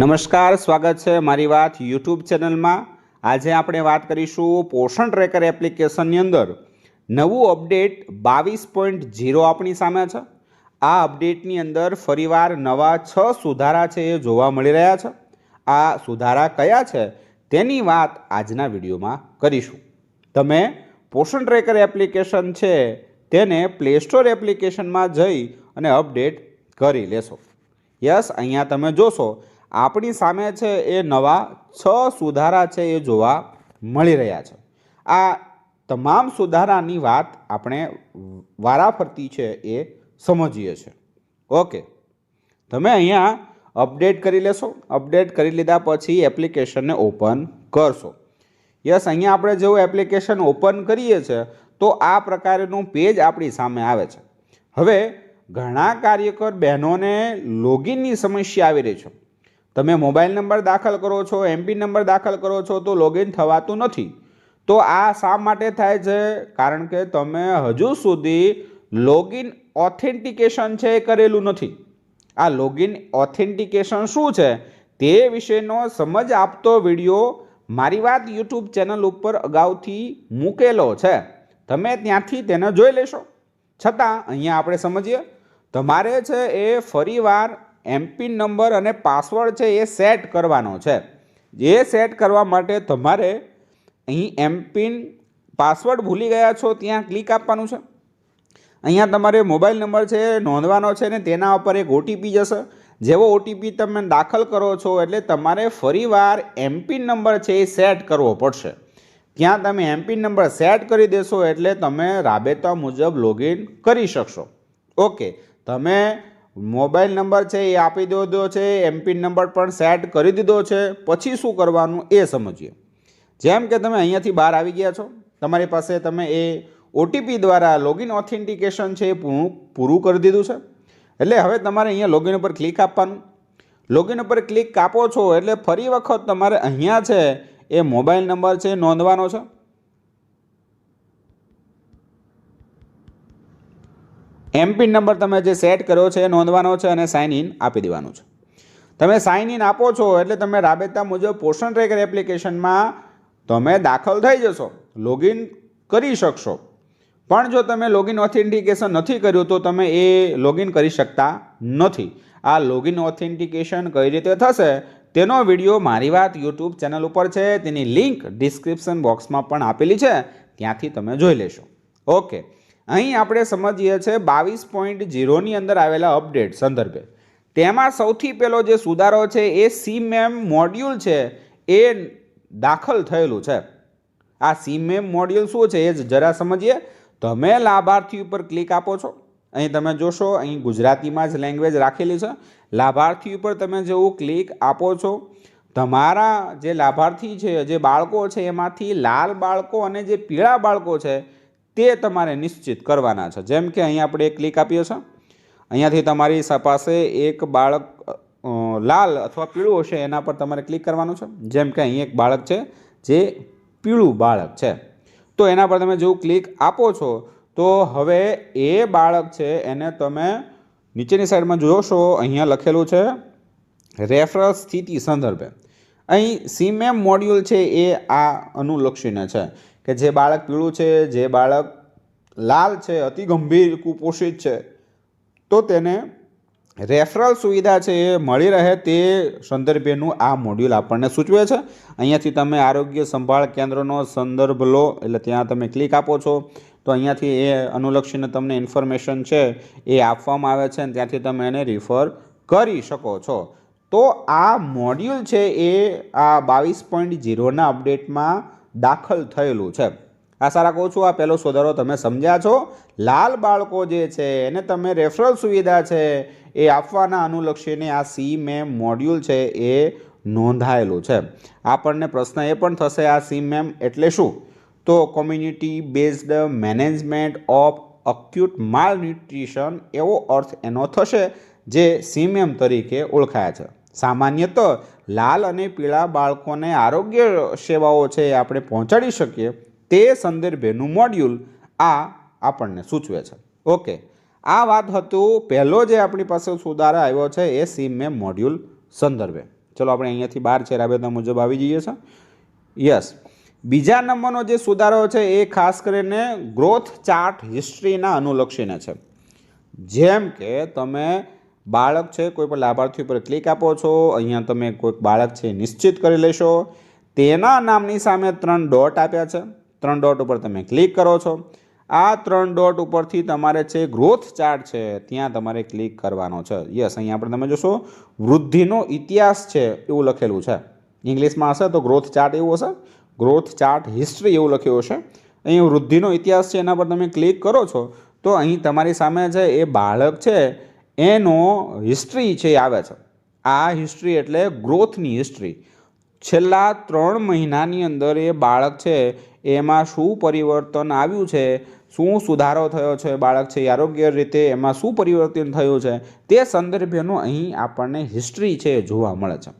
નમસ્કાર, સ્વાગત છે મારી વાત યુટ્યુબ ચેનલમાં. આજે આપણે વાત કરીશું પોષણ ટ્રેકર એપ્લિકેશનની અંદર. નવું અપડેટ બાવીસ પોઈન્ટ ઝીરો આપણી સામે છે. આ અપડેટની અંદર ફરીવાર નવા છ સુધારા છે એ જોવા મળી રહ્યા છે. આ સુધારા કયા છે તેની વાત આજના વિડીયોમાં કરીશું. તમે પોષણ ટ્રેકર એપ્લિકેશન છે તેને પ્લે સ્ટોર એપ્લિકેશનમાં જઈ અને અપડેટ કરી લેશો. યસ, અહીંયા તમે જોશો આપણી સામે છે એ નવા છ સુધારા છે એ જોવા મળી રહ્યા છે. આ તમામ સુધારાની વાત આપણે વારાફરતી છે એ સમજીએ છીએ. ઓકે. તમે અહીંયા અપડેટ કરી લેશો. અપડેટ કરી લીધા પછી એપ્લિકેશનને ઓપન કરશો. યસ, અહીંયા આપણે જેવું એપ્લિકેશન ઓપન કરીએ છીએ તો આ પ્રકારનું પેજ આપણી સામે આવે છે. હવે ઘણા કાર્યકર બહેનોને લોગિનની સમસ્યા આવી રહી છે. તમે મોબાઈલ નંબર દાખલ કરો છો એમપી નંબર દાખલ કરો છો, તો લોગિન થવાતું નથી. તો આ શા માટે થાય છે? કારણ કે તમે હજુ સુધી લોગિન ઓથેન્ટિકેશન છે એ કરેલું નથી. આ લોગિન ઓથેન્ટિકેશન શું છે? તે વિશેનો સમજ આપતો વીડિયો મારી વાત યુટ્યુબ ચેનલ ઉપર અગાઉથી મૂકેલો છે. તમે ત્યાંથી તેને જોઈ લેશો. છતાં અહીંયા આપણે સમજીએ. તમારે છે એ ફરીવાર એમપિન નંબર અને પાસવર્ડ છે એ સેટ કરવાનો છે. જે સેટ કરવા માટે તમારે અહીં એમપિન પાસવર્ડ ભૂલી ગયા છો ત્યાં ક્લિક આપવાનું છે. અહીંયા તમારે મોબાઈલ નંબર છે નોંધવાનો છે ને તેના ઉપર એક ઓટીપી જશે. જેવો ઓટીપી તમે દાખલ કરો છો એટલે તમારે ફરીવાર એમપિન નંબર છે એ સેટ કરવો પડશે. ત્યાં તમે એમપિન નંબર સેટ કરી દેશો એટલે તમે રાબેતા મુજબ લોગિન કરી શકશો. ઓકે, તમે મોબાઈલ નંબર છે એ આપી દીધો છે એમપિન નંબર પણ સેટ કરી દીધો છે. પછી શું કરવાનું એ સમજીએ. જેમ કે તમે અહીંયાથી બહાર આવી ગયા છો, તમારી પાસે તમે એ ઓટીપી દ્વારા લોગિન ઓથેન્ટિકેશન છે એ પૂરું પૂરું કરી દીધું છે. એટલે હવે તમારે અહીંયા લોગિન ઉપર ક્લિક આપવાનું. લોગિન ઉપર ક્લિક કાપો છો એટલે ફરી વખત તમારે અહીંયા છે એ મોબાઈલ નંબર છે નોંધવાનો છે. એમપિન નંબર તમે જે સેટ કર્યો છે એ નોંધવાનો છે અને સાઇન ઇન આપી દેવાનું છે. તમે સાઇન ઇન આપો છો એટલે તમે રાબેતા મુજબ પોષણ ટ્રેકર એપ્લિકેશનમાં તમે દાખલ થઈ જશો લોગિન કરી શકશો. પણ જો તમે લોગિન ઓથેન્ટિકેશન નથી કર્યું તો તમે એ લોગિન કરી શકતા નથી. આ લોગિન ઓથેન્ટિકેશન કઈ રીતે થશે? તેનો વીડિયો મારી વાત યુટ્યુબ ચેનલ ઉપર છે, તેની લિંક ડિસ્ક્રિપ્શન બોક્સમાં પણ આપેલી છે, ત્યાંથી તમે જોઈ લેશો. ઓકે અહીં આપણે સમજીએ છીએ બાવીસ પોઈન્ટ જીરોની અંદર આવેલા અપડેટ સંદર્ભે. તેમાં સૌથી પહેલો જે સુધારો છે એ સીમેમ મોડ્યુલ છે એ દાખલ થયેલું છે. આ સીમેમ મોડ્યુલ શું છે એ જરા સમજીએ. તમે લાભાર્થી ઉપર ક્લિક આપો છો. અહીં તમે જોશો, અહીં ગુજરાતીમાં જ લેંગ્વેજ રાખેલી છે. લાભાર્થી ઉપર તમે જેવું ક્લિક આપો છો, તમારા જે લાભાર્થી છે, જે બાળકો છે એમાંથી લાલ બાળકો અને જે પીળા બાળકો છે તે તમારે નિશ્ચિત કરવાના છે. જેમ કે અહીં આપણે એક ક્લિક આપીએ છીએ અહીંયાથી તમારી પાસે એક બાળક લાલ અથવા પીળું હશે એના પર તમારે ક્લિક કરવાનું છે. જેમ કે અહીં એક બાળક છે જે પીળું બાળક છે. તો એના પર તમે જેવું ક્લિક આપો છો, તો હવે એ બાળક છે એને તમે નીચેની સાઈડમાં જોશો, અહીંયા લખેલું છે, રેફરલ સ્થિતિ સંદર્ભે. અહીં સીમેમ મોડ્યુલ છે એ આ અનુલક્ષીને છે. કે જે બાળક પીળું છે, જે બાળક લાલ છે, અતિ ગંભીર કુપોષિત છે, તો તેને રેફરલ સુવિધા છે એ મળી રહે તે સંદર્ભેનું આ મોડ્યુલ આપણને સૂચવે છે. અહીંયાથી તમે આરોગ્ય સંભાળ કેન્દ્રનો સંદર્ભ લો, એટલે ત્યાં તમે ક્લિક આપો છો. તો અહીંયાથી એ અનુલક્ષીને તમને ઇન્ફોર્મેશન છે એ આપવામાં આવે છે અને ત્યાંથી તમે એને રિફર કરી શકો છો. તો આ મોડ્યુલ છે એ આ બાવીસ પોઈન્ટ ઝીરોના અપડેટમાં દાખલ થયેલું છે. આ સારા કહું છું, આ પહેલો સુધારો તમે સમજ્યા છો. લાલ બાળકો જે છે, એને તમે રેફરલ સુવિધા છે, એ આપવાના અનુલક્ષીને આ સી મેમ મોડ્યુલ છે, એ નોંધાયેલું છે. આપણને પ્રશ્ન એ પણ થશે, આ સી મેમ એટલે શું? તો community based management of acute malnutrition એવો અર્થ એનો થશે, જે સીમેમ તરીકે ઓળખાય છે. સામાન્યત લાલ અને પીળા બાળકોને આરોગ્ય સેવાઓ છે આપણે પહોંચાડી શકીએ તે સંદર્ભેનું મોડ્યુલ આ આપણને સૂચવે છે. ઓકે. આ વાત હતું પહેલો જે આપણી પાસે સુધારા આવ્યો છે એ સીમેમ મોડ્યુલ સંદર્ભે. ચલો આપણે અહીંયાથી બાર છે, રાબેતા મુજબ આવી જઈએ છે. યસ. બીજા નંબરનો જે સુધારો છે એ ખાસ કરીને ગ્રોથ ચાર્ટ હિસ્ટ્રીના અનુલક્ષીને છે. જેમ કે તમે બાળક છે, કોઈ પણ લાભાર્થી ઉપર ક્લિક આપો છો, અહીંયા તમે કોઈક બાળક છે નિશ્ચિત કરી લેશો. તેના નામની સામે ત્રણ ડોટ આપ્યા છે. ત્રણ ડોટ ઉપર તમે ક્લિક કરો છો. આ ત્રણ ડોટ ઉપરથી તમારે છે ગ્રોથ ચાર્ટ છે, ત્યાં તમારે ક્લિક કરવાનો છે. યસ અહીંયા આપણે તમે જોશો, વૃદ્ધિનો ઇતિહાસ છે, એવું લખેલું છે. ઇંગ્લિશમાં હશે તો ગ્રોથ ચાર્ટ એવું હશે. ગ્રોથ ચાર્ટ હિસ્ટ્રી એવું લખ્યું હશે. અહીં વૃદ્ધિનો ઇતિહાસ છે, એના પર તમે ક્લિક કરો છો. તો અહીં તમારી સામે છે એ બાળક છે એનો હિસ્ટ્રી છે એ આવે છે. આ હિસ્ટ્રી એટલે ગ્રોથની હિસ્ટ્રી છેલ્લા ત્રણ મહિનાની અંદર એ બાળક છે, એમાં શું પરિવર્તન આવ્યું છે, શું સુધારો થયો છે બાળક છે આરોગ્ય રીતે એમાં શું પરિવર્તન થયું છે, તે સંદર્ભેનો અહીં આપણને હિસ્ટ્રી છે જોવા મળે છે.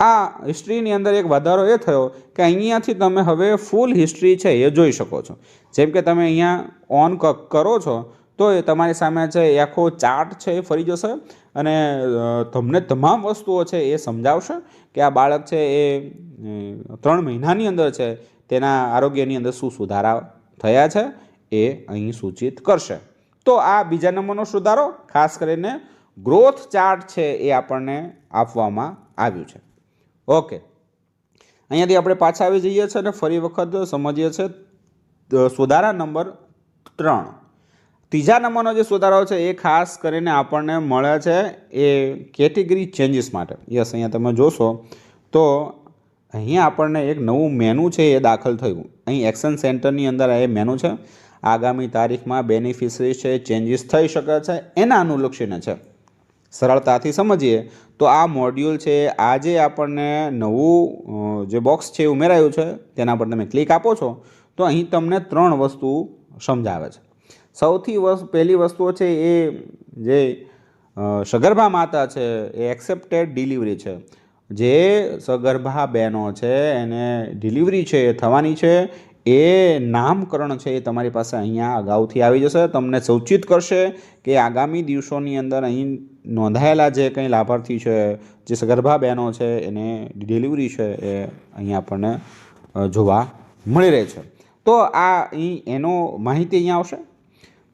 આ હિસ્ટ્રીની અંદર એક વધારો એ થયો કે અહીંયાથી તમે હવે ફૂલ હિસ્ટ્રી છે એ જોઈ શકો છો. જેમ કે તમે અહીંયા ઓન કરો છો તો એ તમારી સામે છે એ આખો ચાર્ટ છે એ ફરી જશે અને તમને તમામ વસ્તુઓ છે એ સમજાવશે કે આ બાળક છે એ ત્રણ મહિનાની અંદર છે, તેના આરોગ્યની અંદર શું સુધારા થયા છે એ અહીં સૂચિત કરશે. તો આ બીજા નંબરનો સુધારો, ખાસ કરીને ગ્રોથ ચાર્ટ છે એ આપણને આપવામાં આવ્યું છે. ઓકે. અહીંયાથી આપણે પાછા આવી જઈએ છીએ અને ફરી વખત સમજીએ છીએ સુધારા નંબર ત્રણ. ત્રીજા નંબરનો જે સુધારો છે એ ખાસ કરીને આપણને મળે છે એ કેટેગરી ચેન્જીસ માટે. યસ, અહીંયા તમે જોશો તો અહીંયા આપણને એક નવું મેનુ છે એ દાખલ થયું. અહીં એક્શન સેન્ટરની અંદર એ મેનુ છે. આગામી તારીખમાં બેનિફિશરી છે, ચેન્જીસ થઈ શકે છે, એના અનુલક્ષીને છે. સરળતાથી સમજીએ તો આ મોડ્યુલ છે, આજે આપણને નવું જે બોક્સ છે ઉમેરાયું છે, તેના પર તમે ક્લિક આપો છો, તો અહીં તમને ત્રણ વસ્તુ સમજાવે છે. સૌથી પહેલી વસ્તુઓ છે એ જે સગર્ભા માતા છે, એ એક્સેપ્ટેડ ડિલિવરી છે. જે સગર્ભા બહેનો છે, એને ડિલિવરી છે, એ થવાની છે, એ નામકરણ છે એ તમારી પાસે અહીંયા અગાઉથી આવી જશે. તમને સૂચિત કરશે કે આગામી દિવસોની અંદર અહીં નોંધાયેલા જે કંઈ લાભાર્થી છે, જે સગર્ભા બહેનો છે, એને ડિલિવરી છે, એ અહીં આપણને જોવા મળી રહે છે. તો આ અહીં એનો માહિતી અહીંયા આવશે.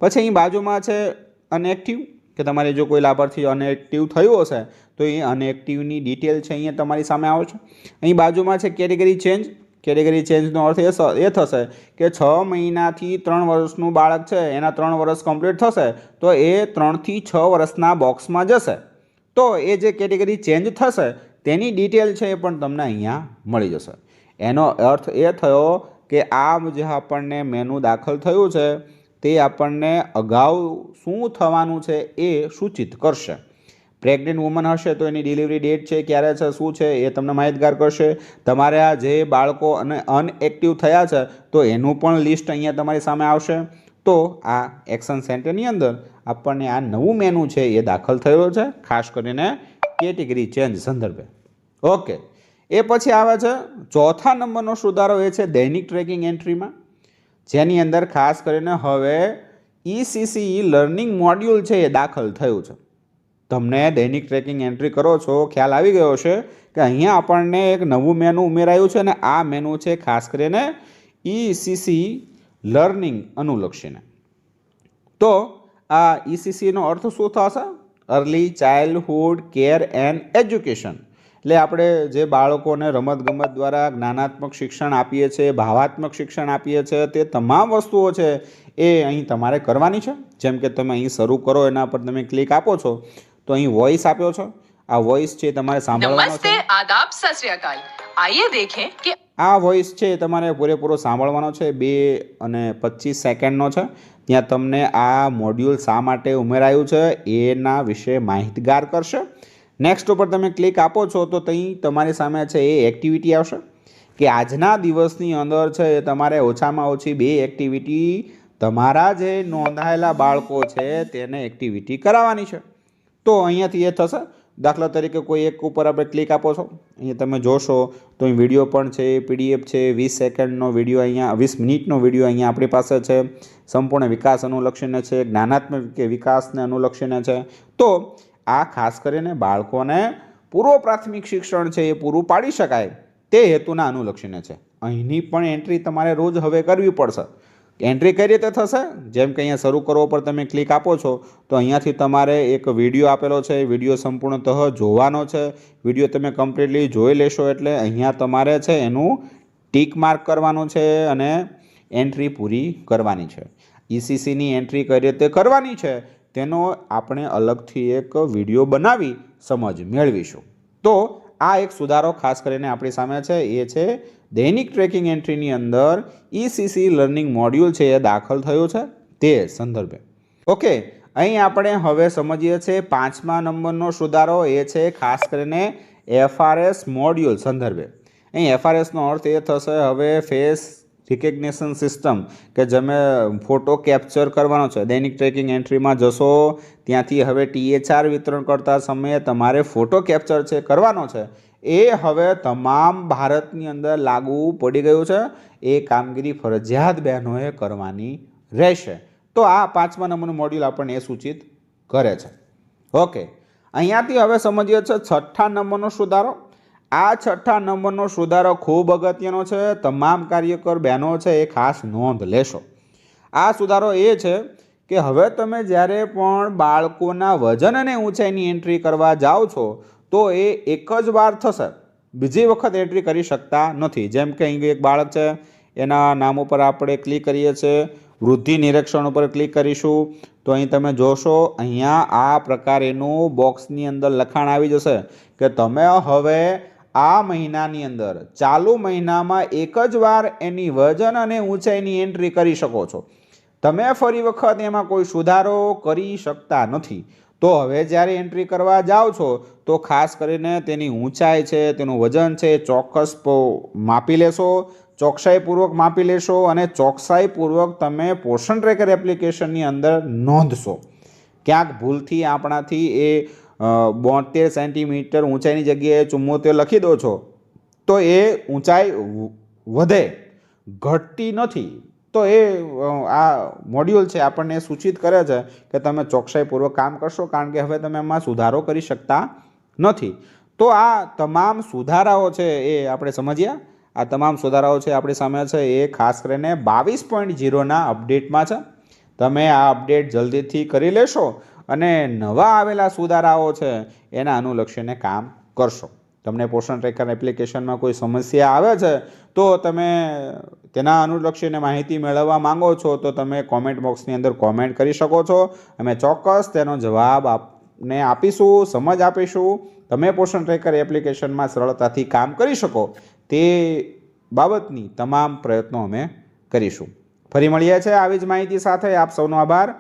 પછી અહીં બાજુમાં છે અનએક્ટિવ કે તમારે જો કોઈ લાભાર્થી અનએક્ટિવ થયું હશે, તો એ અનએક્ટિવની ડિટેલ છે અહીંયા તમારી સામે આવે છે. અહીં બાજુમાં છે કેટેગરી ચેન્જ. કેટેગરી ચેન્જનો અર્થ એ એ થશે કે છ મહિનાથી ત્રણ વર્ષનું બાળક છે, એના ત્રણ વર્ષ કમ્પ્લીટ થશે, તો એ ત્રણથી છ વર્ષના બોક્સમાં જશે. તો એ જે કેટેગરી ચેન્જ થશે, તેની ડિટેલ છે એ પણ તમને અહીંયા મળી જશે. એનો અર્થ એ થયો કે આ જે આપણને મેનુ દાખલ થયું છે તે આપણને અગાઉ શું થવાનું છે એ સૂચિત કરશે. પ્રેગ્નન્ટ વુમન હશે તો એની ડિલિવરી ડેટ છે, ક્યારે છે, શું છે, એ તમને માહિતગાર કરશે. તમારે આ જે બાળકો અને અનએક્ટિવ થયા છે, તો એનું પણ લિસ્ટ અહીંયા તમારી સામે આવશે. તો આ એક્શન સેન્ટરની અંદર આપણને આ નવું મેનુ છે એ દાખલ થયેલો છે, ખાસ કરીને કેટેગરી ચેન્જ સંદર્ભે. ઓકે એ પછી આવે છે, ચોથા નંબરનો સુધારો એ છે દૈનિક ટ્રેકિંગ એન્ટ્રીમાં જેની અંદર ખાસ કરીને હવે ઈસીસી લર્નિંગ મોડ્યુલ છે એ દાખલ થયું છે. તમને દૈનિક ટ્રેકિંગ એન્ટ્રી કરો છો, ખ્યાલ આવી ગયો છે કે અહીંયા આપણને એક નવું મેનુ ઉમેરાયું છે અને આ મેનુ છે ખાસ કરીને ઈસીસી લર્નિંગ અનુલક્ષીને. તો આ ઈસીસીનો અર્થ શું થશે? Early childhood care and education એટલે આપણે જે બાળકોને રમતગમત દ્વારા જ્ઞાનાત્મક શિક્ષણ આપીએ છીએ ભાવાત્મક શિક્ષણ આપીએ છીએ તે તમામ વસ્તુઓ છે એ અહીં તમારે કરવાની છે. જેમ કે તમે અહીં શરૂ કરો એના પર તમે ક્લિક આપો છો તો અહીં વોઇસ આપ્યો છો. આ વોઇસ છે તમારે સાંભળવાનો છે. આદાબ સસ્યાકાલ આઈએ દેખે કે આ વોઇસ છે તમારે પૂરેપૂરો સાંભળવાનો છે બે અને પચીસ સેકન્ડનો છે. ત્યાં તમને આ મોડ્યુલ શા માટે ઉમેરાયું છે એના વિશે માહિતગાર કરશે. નેક્સ્ટ ઉપર તમે ક્લિક આપો છો તો ત્યાં તમારી સામે છે એ એક્ટિવિટી આવશે. કે આજના દિવસની અંદર છે એ તમારે ઓછામાં ઓછી બે એક્ટિવિટી તમારા જે નોંધાયેલા બાળકો છે તેને એક્ટિવિટી કરાવવાની છે. તો અહીંયાથી એ થશે. દાખલા તરીકે કોઈ એક ઉપર આપણે ક્લિક આપો છો. અહીંયા તમે જોશો તો અહીં વીડિયો પણ છે પીડીએફ છે, વીસ સેકન્ડનો વીડિયો અહીંયા, વીસ મિનિટનો વીડિયો અહીંયા આપણી પાસે છે. સંપૂર્ણ વિકાસ અનુલક્ષીને છે, જ્ઞાનાત્મક વિકાસને અનુલક્ષીને છે. તો આ ખાસ કરીને બાળકોને પૂર્વ પ્રાથમિક શિક્ષણ છે એ પૂરું પાડી શકાય તે હેતુના અનુલક્ષીને છે. અહીંની પણ એન્ટ્રી તમારે રોજ હવે કરવી પડશે. એન્ટ્રી કઈ રીતે થશે. જેમ કે અહીંયા શરૂ કરવા પર તમે ક્લિક આપો છો, તો અહીંયાથી તમારે એક વીડિયો આપેલો છે. વીડિયો સંપૂર્ણતઃ જોવાનો છે. વીડિયો તમે કમ્પ્લીટલી જોઈ લેશો એટલે અહીંયા તમારે છે એનું ટીક માર્ક કરવાનું છે અને એન્ટ્રી પૂરી કરવાની છે. ઈસીસીની એન્ટ્રી કઈ રીતે કરવાની છે? તેનો આપણે અલગથી એક વીડિયો બનાવી સમજ મેળવીશું. તો આ એક સુધારો ખાસ કરીને આપણી સામે છે, એ છે દૈનિક ટ્રેકિંગ એન્ટ્રીની અંદર ઈસીસી લર્નિંગ મોડ્યુલ છે, એ દાખલ થયું છે તે સંદર્ભે. ઓકે, અહીં આપણે હવે સમજીએ છીએ પાંચમા નંબરનો સુધારો, એ છે ખાસ કરીને એફઆરએસ મોડ્યુલ સંદર્ભે. અહીં એફઆરએસનો અર્થ એ થશે, હવે ફેસ રિકગ્નિશન સિસ્ટમ કે જેમે ફોટો કેપ્ચર કરવાનો છે, દૈનિક ટ્રેકિંગ એન્ટ્રીમાં જશો, ત્યાંથી હવે ટીએચઆર વિતરણ કરતા સમયે તમારે ફોટો કેપ્ચર છે કરવાનો છે. એ હવે તમામ ભારતની અંદર લાગુ પડી ગયું છે. એ કામગીરી ફરજિયાત બહેનોએ કરવાની રહેશે. તો આ પાંચમા નંબરનું મોડ્યુલ આપણને એ સૂચિત કરે છે. ઓકે અહીંયાથી હવે સમજીએ છે છઠ્ઠા નંબરનો સુધારો. આ છઠ્ઠા નંબરનો સુધારો ખૂબ અગત્યનો છે. તમામ કાર્યકર બહેનો છે એ ખાસ નોંધ લેશો. આ સુધારો એ છે કે હવે તમે જ્યારે પણ બાળકોના વજન અને ઊંચાઈની એન્ટ્રી કરવા જાઓ છો, તો એ એક જ વાર થશે. બીજી વખત એન્ટ્રી કરી શકતા નથી. જેમ કે અહીં એક બાળક છે, એના નામ ઉપર આપણે ક્લિક કરીએ છીએ, વૃદ્ધિ નિરીક્ષણ ઉપર ક્લિક કરીશું. તો અહીં તમે જોશો, અહીંયા આ પ્રકારેનું બોક્સની અંદર લખાણ આવી જશે કે તમે હવે આ મહિનાની અંદર, ચાલુ મહિનામાં એક જ વાર એની વજન અને ઊંચાઈની એન્ટ્રી કરી શકો છો. તમે ફરી વખત એમાં કોઈ સુધારો કરી શકતા નથી. તો હવે જ્યારે એન્ટ્રી કરવા જાઓ છો, તો ખાસ કરીને તેની ઊંચાઈ છે, તેનું વજન છે, ચોક્કસ માપી લેશો, ચોકસાઈપૂર્વક માપી લેશો અને ચોકસાઈપૂર્વક તમે પોષણ ટ્રેકર એપ્લિકેશનની અંદર નોંધશો. ક્યાંક ભૂલથી આપણાથી એ બોતેર સેન્ટીમીટર ઊંચાઈની જગ્યાએ ચુમ્મોતેર લખી દો છો, તો એ ઊંચાઈ વધે. ઘટતી નથી. તો એ આ મોડ્યુલ છે, આપણને સૂચિત કરે છે કે તમે ચોકસાઈપૂર્વક કામ કરશો, કારણ કે હવે તમે એમાં સુધારો કરી શકતા નથી. તો આ તમામ સુધારાઓ છે એ આપણે સમજ્યા આ તમામ સુધારાઓ છે આપણી સામે છે, એ ખાસ કરીને બાવીસ પોઈન્ટ જીરોના અપડેટમાં છે. તમે આ અપડેટ જલ્દીથી કરી લેશો અને નવા આવેલા સુધારાઓ છે, એના અનુલક્ષીને કામ કરશો. તમને પોષણ ટ્રેકર એપ્લિકેશનમાં કોઈ સમસ્યા આવે છે, તો તમે તેના અનુલક્ષીને માહિતી મેળવવા માંગો છો, તો તમે કોમેન્ટ બોક્સની અંદર કોમેન્ટ કરી શકો છો. અમે ચોક્કસ તેનો જવાબ આપને આપીશું, સમજ આપીશું. તમે પોષણ ટ્રેકર એપ્લિકેશનમાં સરળતાથી કામ કરી શકો. તે બાબતની તમામ પ્રયત્નો અમે કરીશું. ફરી મળીએ છીએ આવી જ માહિતી સાથે. આપ સૌનો આભાર.